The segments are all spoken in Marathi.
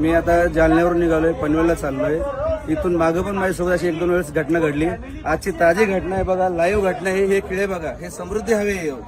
मी आता जालन्यावरून निघालोय पनवेलला चाललोय. इथून मागं पण माझ्यासोबत अशी एक दोन वेळेस घटना घडली. आजची ताजी घटना आहे बघा लाईव्ह घटना आहे हे किळे बघा हे समृद्धी हवे आहे. हो.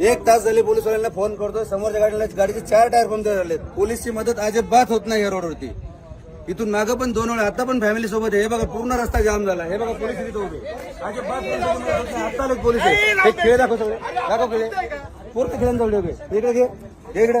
एक तास झाले पोलीसवाल्यांना फोन करतोय समोरच्या गाडीला गाडीचे चार टायर पंक्चर झाले पोलीसची मदत अजिबात होत नाही या रोडवरती इथून मागं पण दोन वेळा आता पण फॅमिली सोबत आहे. हे बघा पूर्ण रस्ता जाम झाला. हे बघा पोलीस अजिबात आता आले पोलीस आहे. हे खेळ दाखव सगळे. दाखव खेळ. पूर्ण खेळांजवळ उभे इकडे घे. इकडे.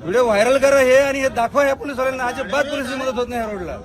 व्हिडिओ व्हायरल करा हे आणि हे दाखवा या पोलिसवाल्यांना अजिबात पोलिसची मदत होत नाही या रोडला.